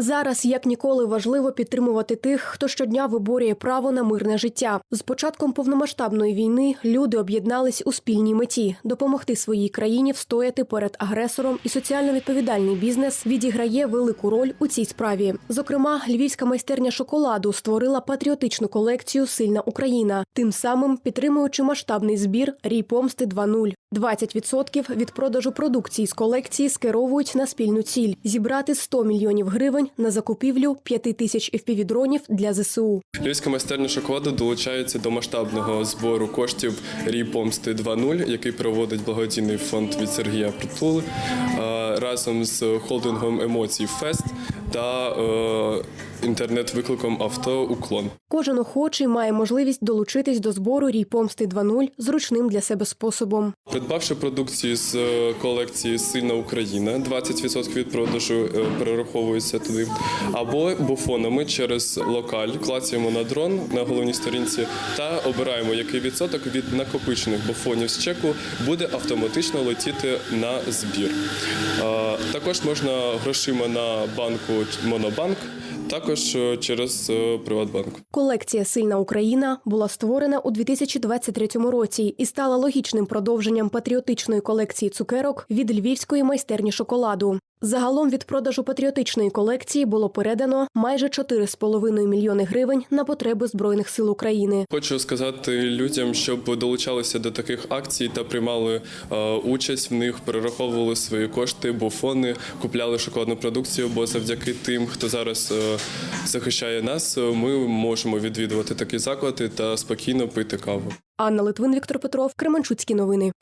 Зараз як ніколи важливо підтримувати тих, хто щодня виборює право на мирне життя. З початком повномасштабної війни люди об'єднались у спільній меті допомогти своїй країні встояти перед агресором, і соціально відповідальний бізнес відіграє велику роль у цій справі. Зокрема, львівська майстерня шоколаду створила патріотичну колекцію Сильна Україна, тим самим підтримуючи масштабний збір Рій помсти 2.0. 20% від продажу продукції з колекції скеровують на спільну ціль зібрати 100 мільйонів гривень на закупівлю 5 тисяч FPV-дронів для ЗСУ. Львівська майстерня шоколаду долучається до масштабного збору коштів Рій Помсти 2.0, який проводить благодійний фонд від Сергія Притули е, разом з холдингом емоцій Фест та е, інтернет-викликом авто Уклон. Кожен охочий має можливість долучитись до збору Рій помсти 2.0 зручним для себе способом. Придбавши продукцію з е, колекції Сильна Україна, 20% від продажу е, перераховується туди. Або буфонами через локаль клацаємо на дрон на головній сторінці та обираємо, який відсоток від накопичених буфонів з чеку буде автоматично летіти на збір. Е, Також можна грошима на банку Монобанк, також е, через е, Приватбанк. Колекція Сильна Україна була створена у 2023 році і стала логічним продовженням патріотичної колекції цукерок від львівської майстерні шоколаду. Загалом від продажу патріотичної колекції було передано майже 4,5 мільйони гривень на потреби збройних сил України. Хочу сказати людям, щоб долучалися до таких акцій та приймали е, участь в них, перераховували свої кошти, буфони, купляли шоколадну продукцію. Бо завдяки тим, хто зараз е, захищає нас, е, ми можемо відвідувати такі заклади та спокійно пити каву. Анна Литвин, Віктор Петров, Кременчуцькі новини.